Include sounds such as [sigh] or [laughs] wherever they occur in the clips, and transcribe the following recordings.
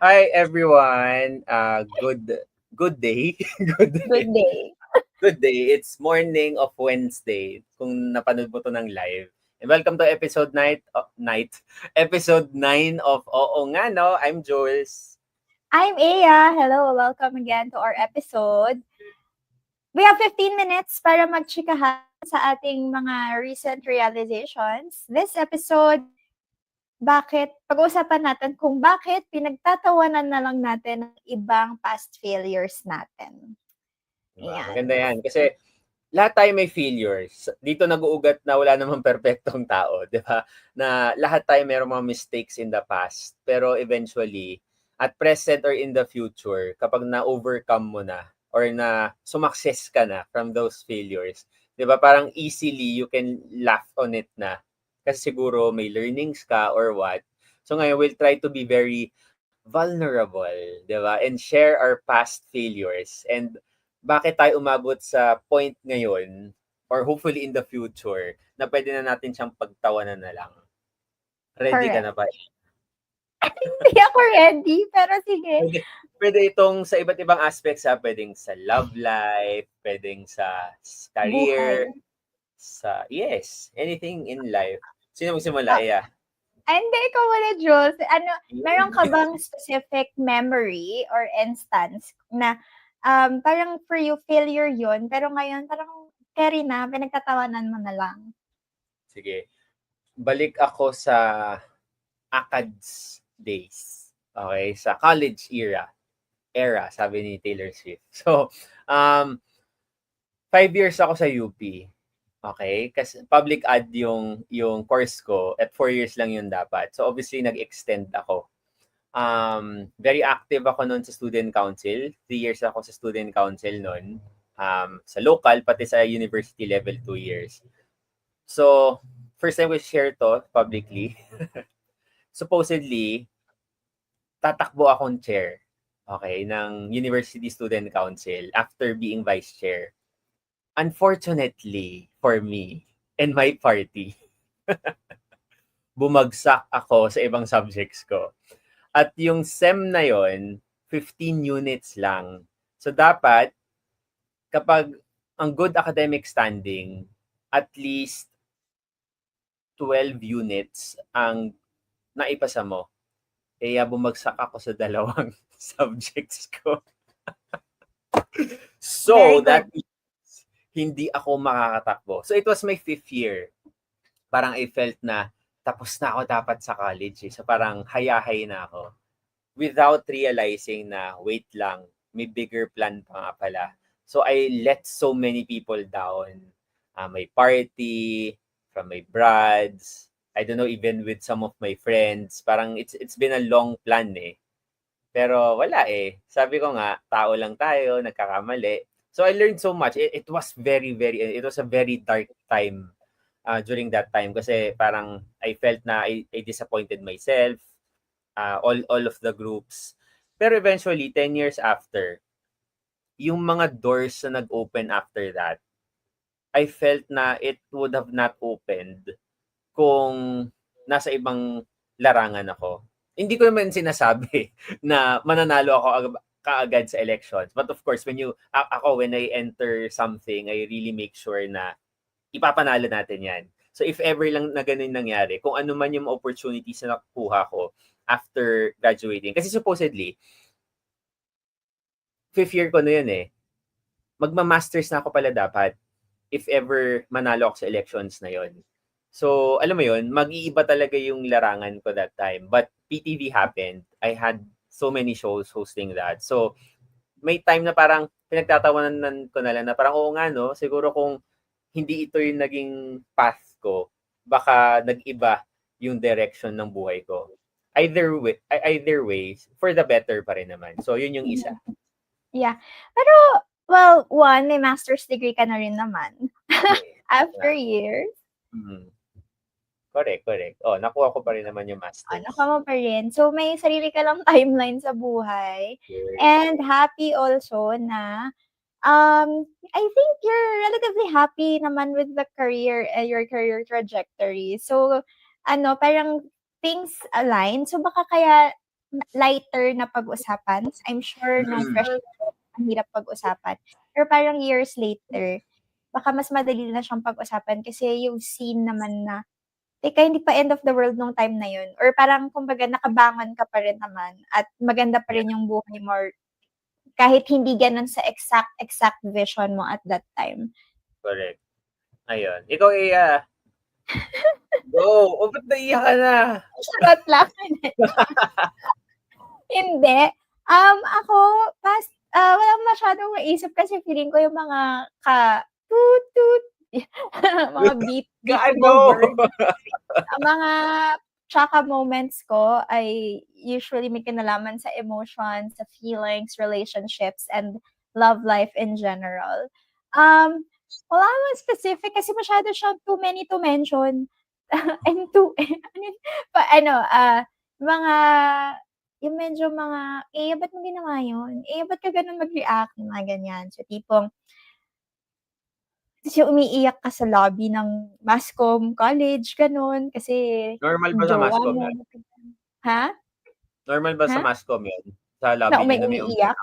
Hi everyone. Uh good good day. [laughs] good day. Good day. Good day. It's morning of Wednesday kung napanood mo to ng live. And welcome to episode night uh, night episode 9 of Oo nga no. I'm Jules. I'm Aya. Hello, welcome again to our episode. We have 15 minutes para magchikahan sa ating mga recent realizations. This episode, bakit, pag-uusapan natin kung bakit pinagtatawanan na lang natin ang ibang past failures natin. Diba? Ayan. Maganda yan. Kasi lahat tayo may failures. Dito nag-uugat na wala namang [laughs] perpektong tao, di ba? Na lahat tayo mayroong mga mistakes in the past. Pero eventually, at present or in the future, kapag na-overcome mo na or na sumakses ka na from those failures, di ba? Parang easily you can laugh on it na. Kasi siguro may learnings ka or what. So ngayon, we'll try to be very vulnerable, di ba? And share our past failures. And bakit tayo umabot sa point ngayon or hopefully in the future na pwede na natin siyang pagtawanan na lang. Ready ka Correct. na ba? [laughs] Hindi ako ready, pero sige. Pwede, pwede itong sa iba't ibang aspects ha, pwedeng sa love life, pwedeng sa career, Buhay. Sa yes, anything in life. Sino magsimula, Ah. Aya? Ay, hindi, ikaw wala, Jules. Ano, meron ka bang specific memory or instance na um, parang for you, failure yun, pero ngayon parang carry na, pinagtatawanan mo na lang. Sige. Balik ako sa ACADS days. Okay? Sa college era. Era, sabi ni Taylor Swift. [laughs] So, um, five years ako sa UP. Okay? Kasi public ad yung, yung course ko at four years lang yun dapat. So, obviously, nag-extend ako. Um, very active ako noon sa student council. Three years ako sa student council noon. Um, sa local, pati sa university level, two years. So, first time ko share to publicly. [laughs] Supposedly, tatakbo akong chair, okay, ng University Student Council after being vice chair. Unfortunately for me and my party, [laughs] bumagsak ako sa ibang subjects ko. At yung SEM na yon 15 units lang. So dapat, kapag ang good academic standing, at least 12 units ang naipasa mo. Kaya bumagsak ako sa dalawang [laughs] subjects ko. [laughs] so, that hindi ako makakatakbo. So, it was my fifth year. Parang I felt na tapos na ako dapat sa college. Eh. So, parang hayahay na ako. Without realizing na, wait lang, may bigger plan pa nga pala. So, I let so many people down. Uh, my party, from my brads, I don't know, even with some of my friends. Parang it's it's been a long plan eh. Pero wala eh. Sabi ko nga, tao lang tayo, nagkakamali. So I learned so much. It, it was very, very, it was a very dark time uh, during that time kasi parang I felt na I, I disappointed myself, uh, all, all of the groups. Pero eventually, 10 years after, yung mga doors na nag-open after that, I felt na it would have not opened kung nasa ibang larangan ako. Hindi ko naman sinasabi [laughs] na mananalo ako kaagad sa elections. But of course, when you, ako, when I enter something, I really make sure na ipapanalo natin yan. So if ever lang na ganun nangyari, kung ano man yung opportunities na nakukuha ko after graduating, kasi supposedly, fifth year ko na yun eh, magma-masters na ako pala dapat if ever manalo ako sa elections na yon. So, alam mo yun, mag-iiba talaga yung larangan ko that time. But PTV happened. I had so many shows hosting that. So, may time na parang pinagtatawanan ko na lang na parang, oo nga no, siguro kung hindi ito yung naging path ko, baka nag-iba yung direction ng buhay ko. Either way, either way, for the better pa rin naman. So, yun yung isa. Yeah. Pero, well, one, may master's degree ka na rin naman. [laughs] After years. Mhm. Correct, correct. Oh, nakuha ko pa rin naman yung master. Ano ka mo pa rin. So, may sarili ka lang [laughs] timeline sa buhay. Yes. And happy also na um I think you're relatively happy naman with the career uh, your career trajectory. So ano, parang things align. So baka kaya lighter na pag-usapan. I'm sure nung Mm. fresh ang hirap pag-usapan. Pero parang years later, baka mas madali na siyang pag-usapan kasi yung scene naman na teka, hindi pa end of the world nung time na yun. Or parang, kumbaga, nakabangon ka pa rin naman at maganda pa rin yung buhay mo kahit hindi ganun sa exact, exact vision mo at that time. Correct. Ayun. Ikaw, Iya. [laughs] Go! O, ba't naiyak ka na? Charot lang. [laughs] [laughs] Hindi. Um, ako, past, ah, wala masyadong maisip kasi feeling ko yung mga ka, toot, toot, [laughs] mga ng [laughs] know! bird. Ang mga tsaka moments ko ay usually may kinalaman sa emotions, sa feelings, relationships, and love life in general. Um, wala naman specific kasi masyado siyang too many to mention. [laughs] and too, ano, pa, ano, ah, mga, yung medyo mga, eh, ba't mo ginawa yun? Eh, ba't ka ganun mag-react? Yung Mga ganyan. So, tipong, yung umiiyak ka sa lobby ng Mascom College, ganun, kasi Normal ba sa jowa Mascom mo. yun? Ha? Normal ba sa Ha? Mascom yun? Sa lobby Na may niyo may umiiyak?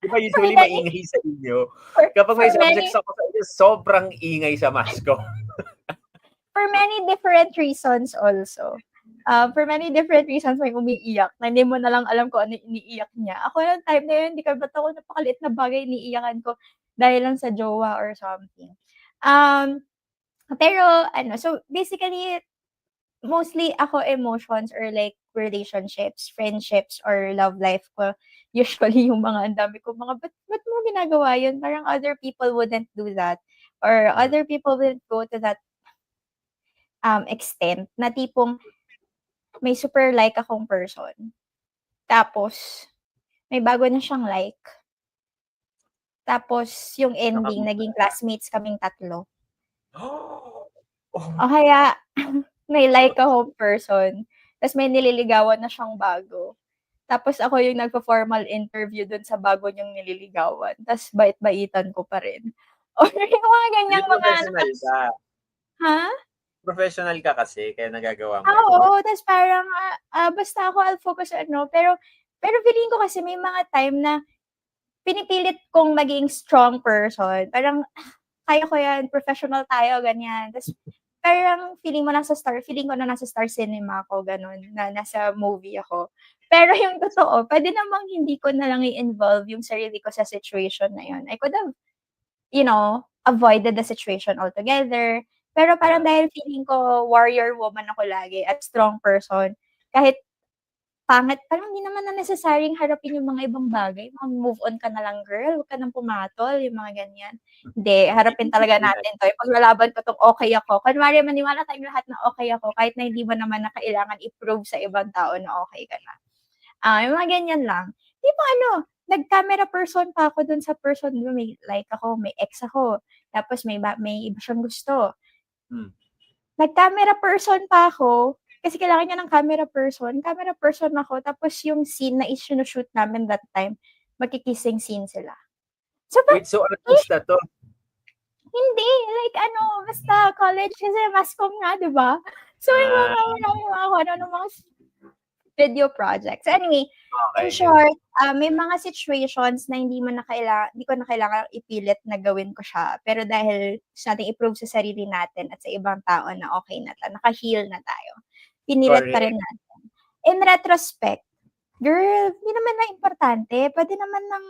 Di ba [laughs] usually May maingay sa inyo? For- Kapag may for many- subjects ako sa inyo, sobrang ingay sa Mascom. [laughs] For many different reasons also. Uh, for many different reasons may umiiyak na hindi mo na lang alam kung ano yung iniiyak niya. Ako ng time na yun, hindi ka ba't ako napakaliit na bagay iniiyakan ko dahil lang sa jowa or something. Um, pero, ano, so basically, mostly ako emotions or like relationships, friendships, or love life ko. [laughs] Usually yung mga ang dami ko, mga, ba't, ba't mo ginagawa yun? Parang other people wouldn't do that. Or Mm. other people wouldn't go to that um, extent na tipong may super like akong person. Tapos, may bago na siyang like. Tapos, yung ending, Nakaka- naging classmates kaming tatlo. [gasps] oh, O kaya, [laughs] may like akong person. Tapos may nililigawan na siyang bago. Tapos ako yung nagpo-formal interview dun sa bago niyang nililigawan. Tapos bait-baitan ko pa rin. [laughs] Or yung mga ganyang mga... professional ka. Ha? Professional ka kasi, kaya nagagawa mo. Ah, oo. Tapos parang, ah, ah, basta ako, I'll focus on ano. Pero, pero feeling ko kasi may mga time na pinipilit kong maging strong person. Parang, ah, kaya ko yan, professional tayo, ganyan. Tapos, parang feeling mo nasa star, feeling ko na nasa star cinema ako, ganun, na nasa movie ako. Pero yung totoo, pwede namang hindi ko na lang i-involve yung sarili ko sa situation na yun. I could have, you know, avoided the situation altogether. Pero parang dahil feeling ko warrior woman ako lagi at strong person, kahit pangit, parang hindi naman na necessarying harapin yung mga ibang bagay. Mag-move on ka na lang, girl. Huwag ka nang pumatol, yung mga ganyan. Hindi, harapin talaga [laughs] natin to. Yung paglalaban ko tong okay ako. Kunwari, maniwala tayong lahat na okay ako, kahit na hindi mo naman na kailangan i-prove sa ibang tao na okay ka na. Ah, yung mga ganyan lang. Di ba ano, nag-camera person pa ako dun sa person, ba, may like ako, may ex ako, tapos may, may iba siyang gusto. Hmm. Nag-camera person pa ako, kasi kailangan niya ng camera person. Camera person ako, tapos yung scene na isinushoot namin that time, magkikissing scene sila. So, pa- Wait, so artista to? hindi, like ano, basta college kasi mascom nga, di ba? So, yung mga, mga, mga, ano, ano, mga video projects. So, anyway, Okay. In short, ah, may mga situations na hindi mo na kailangan, hindi ko na kailangan ipilit na gawin ko siya. Pero dahil gusto natin i-prove sa sarili natin at sa ibang tao na okay na tayo, naka-heal na tayo, pinilit pa rin natin. In retrospect, girl, hindi naman na importante. Pwede naman nang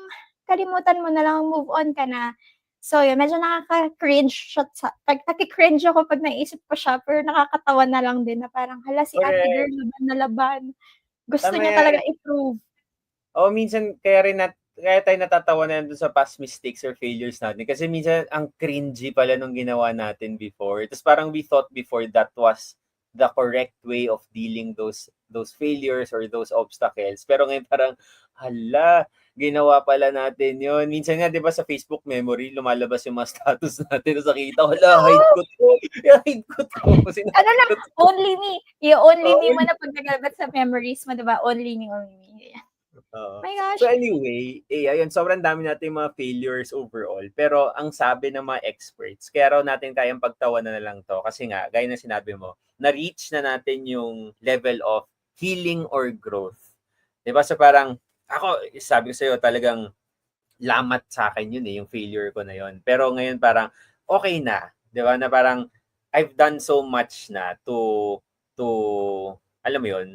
kalimutan mo na lang, move on ka na. So, yun, medyo nakaka-cringe siya. Pag nakikringe ako pag naisip ko siya, pero nakakatawa na lang din na parang, hala, si ate Correct. girl, laban na laban. Gusto Tama niya yan. talaga i-prove. O minsan, kaya rin nat kaya tayo natatawa na doon sa past mistakes or failures natin. Kasi minsan, ang cringy pala nung ginawa natin before. Tapos parang we thought before that was the correct way of dealing those those failures or those obstacles. Pero ngayon parang, hala, ginawa pala natin yon Minsan nga, di ba sa Facebook memory, lumalabas yung mga [laughs] status natin. Tapos nakita, hala, hide ko to. [laughs] hide ko to. Sinabi Ano to. [laughs] only me. Yung only me Oo. mo na pagkagalabat sa memories mo, diba? Only me, only me. My gosh. So anyway, eh, ayun, sobrang dami natin mga failures overall. Pero ang sabi ng mga experts, kaya raw natin kayang pagtawanan na lang to. Kasi nga, gaya na sinabi mo, na-reach na natin yung level of healing or growth. 'Di ba? So parang ako sabi ko sa talagang lamat sa akin yun eh, yung failure ko na yun. Pero ngayon parang okay na, 'di ba? Na parang I've done so much na to to alam mo yun,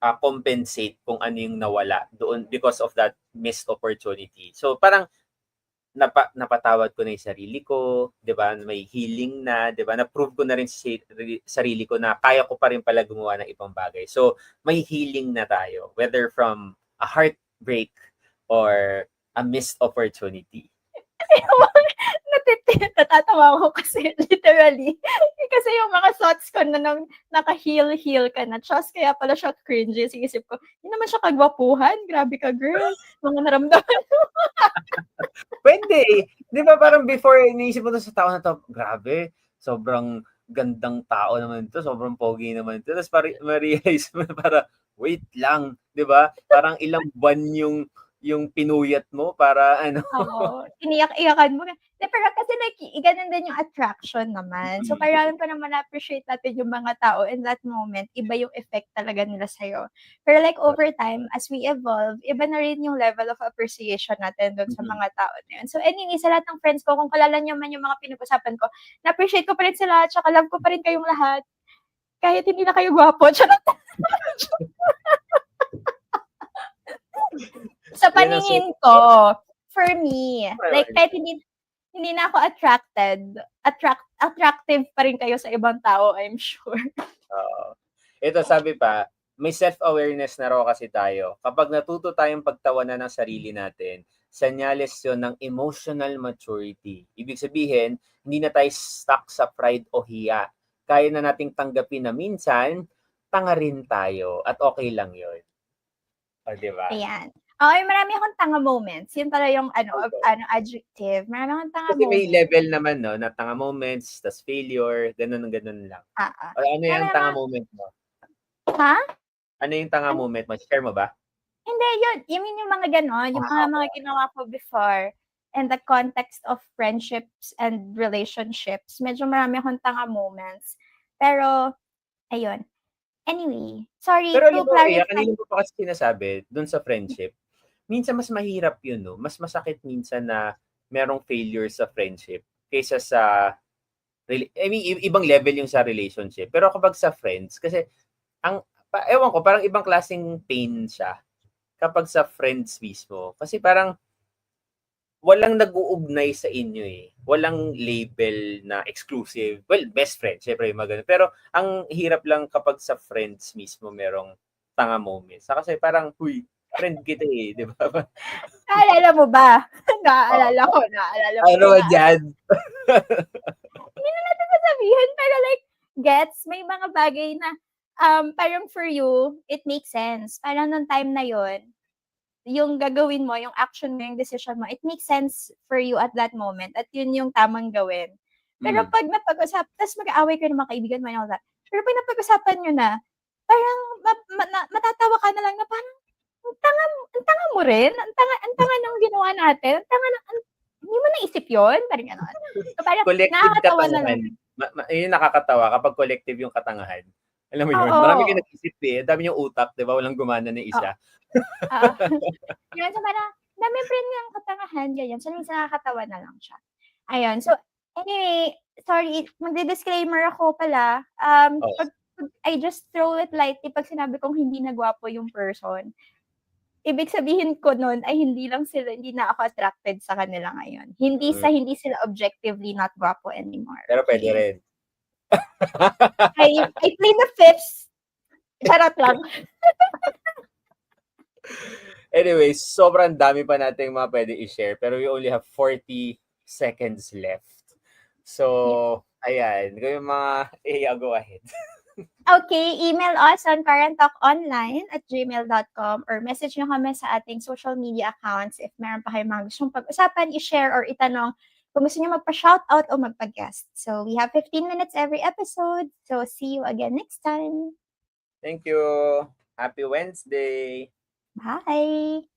ah, compensate kung ano yung nawala doon because of that missed opportunity. So parang napa, napatawad ko na yung sarili ko, 'di ba? May healing na, 'di ba? Na-prove ko na rin sa sari- sarili ko na kaya ko pa rin pala gumawa ng ibang bagay. So may healing na tayo, whether from a heartbreak or a missed opportunity. [laughs] [laughs] Natatawa ko kasi [laughs] literally. kasi yung mga thoughts ko na nang naka-heal-heal ka na. Just kaya pala siya cringy. Sa isip ko, hindi naman siya kagwapuhan. Grabe ka, girl. Mga naramdaman. [laughs] Pwede eh. Di ba parang before, iniisip mo sa tao na to, grabe, sobrang gandang tao naman to, sobrang pogi naman to. Tapos parang ma-realize mo para, wait lang, di ba? Parang ilang buwan yung yung pinuyat mo para [laughs] ano. Oo. Iniyak-iyakan mo. De, pero kasi like, ganun din yung attraction naman. So, Mm. kailangan pa naman na-appreciate natin yung mga tao in that moment. Iba yung effect talaga nila sa'yo. Pero like over time, as we evolve, iba na rin yung level of appreciation natin doon sa mga tao na yun. So, anyway, sa lahat ng friends ko, kung kalala niyo man yung mga pinag-usapan ko, na-appreciate ko pa rin sila, tsaka love ko pa rin kayong lahat. Kahit hindi na kayo gwapo. [laughs] Charot. [laughs] sa paningin ko, for me, like kahit hindi hindi na ako attracted, attract attractive pa rin kayo sa ibang tao, I'm sure. Oo. ito sabi pa, may self-awareness na raw kasi tayo. Kapag natuto tayong pagtawanan ng sarili natin, senyales yun ng emotional maturity. Ibig sabihin, hindi na tayo stuck sa pride o hiya. Kaya na nating tanggapin na minsan, tanga rin tayo at okay lang yun. O, di ba? Ayan. Okay, marami akong tanga moments. Yun pala yung ano, Okay. ano adjective. Marami akong tanga Kasi may moments. level naman, no? Na tanga moments, tas failure, ganun ganun lang. Ah, ah. O, ano yung Ano tanga moment mo? Ha? Ano yung tanga moment mo? Share mo ba? Hindi, yun. You mean yung mga ganon, yung Ah, mga mga ginawa ko before in the context of friendships and relationships. Medyo marami akong tanga moments. Pero, ayun. Anyway, sorry Pero to alam mo, clarify. kanina ko pa kasi sinasabi, dun sa friendship, minsan mas mahirap yun, no? Mas masakit minsan na merong failure sa friendship kaysa sa, I mean, ibang level yung sa relationship. Pero kapag sa friends, kasi, ang, pa, ewan ko, parang ibang klaseng pain siya kapag sa friends mismo. Kasi parang, walang nag-uugnay sa inyo eh. Walang label na exclusive. Well, best friend, syempre yung mga ganun. Pero ang hirap lang kapag sa friends mismo merong tanga moments. Kasi parang, huy, friend kita eh, di ba? [laughs] Naalala mo ba? [laughs] Naaalala ko, naalala ko. ano ba na. dyan? sabihin, pero like, gets, may mga bagay na, um, parang for you, it makes sense. Parang nung time na yon yung gagawin mo, yung action mo, yung decision mo, it makes sense for you at that moment. At yun yung tamang gawin. Pero Mm. pag napag-usap, tapos mag-aaway kayo ng mga kaibigan mo and all that. Pero pag napag-usapan nyo na, parang ma- ma- matatawa ka na lang na parang, ang tanga, ang tanga mo rin. Ang tanga, ang tanga ng ginawa natin. Ang tanga ng, ang- hindi mo naisip yon Parang gano'n. So, parang collective nakakatawa na lang. Ma- ma- yun yung nakakatawa kapag collective yung katangahan. Alam mo yun? Oo. Marami kayo nag-isip eh. Dami yung utak, di ba? Walang gumana na isa. Ah. [laughs] yun, so parang, dami pa rin yung katangahan, ganyan. So, minsan nakakatawa na lang siya. Ayun. So, anyway, sorry, magdi-disclaimer ako pala. Um, Oh. pag, pag- I just throw it lightly pag sinabi kong hindi nagwapo yung person. Ibig sabihin ko nun ay hindi lang sila, hindi na ako attracted sa kanila ngayon. Hindi sa hindi sila objectively not guwapo anymore. Pero pwede rin. I, I play the fifths. Charot lang. [laughs] Anyway, sobrang dami pa nating mga pwede i-share. Pero we only have 40 seconds left. So, ayan. Kung yung mga, [laughs] eh, I'll go ahead. Okay, email us on currenttalkonline at gmail.com or message nyo kami sa ating social media accounts if meron pa kayong mga gustong pag-usapan, i-share or itanong kung gusto nyo magpa-shoutout o magpa-guest. So, we have 15 minutes every episode. So, see you again next time. Thank you. Happy Wednesday. Bye!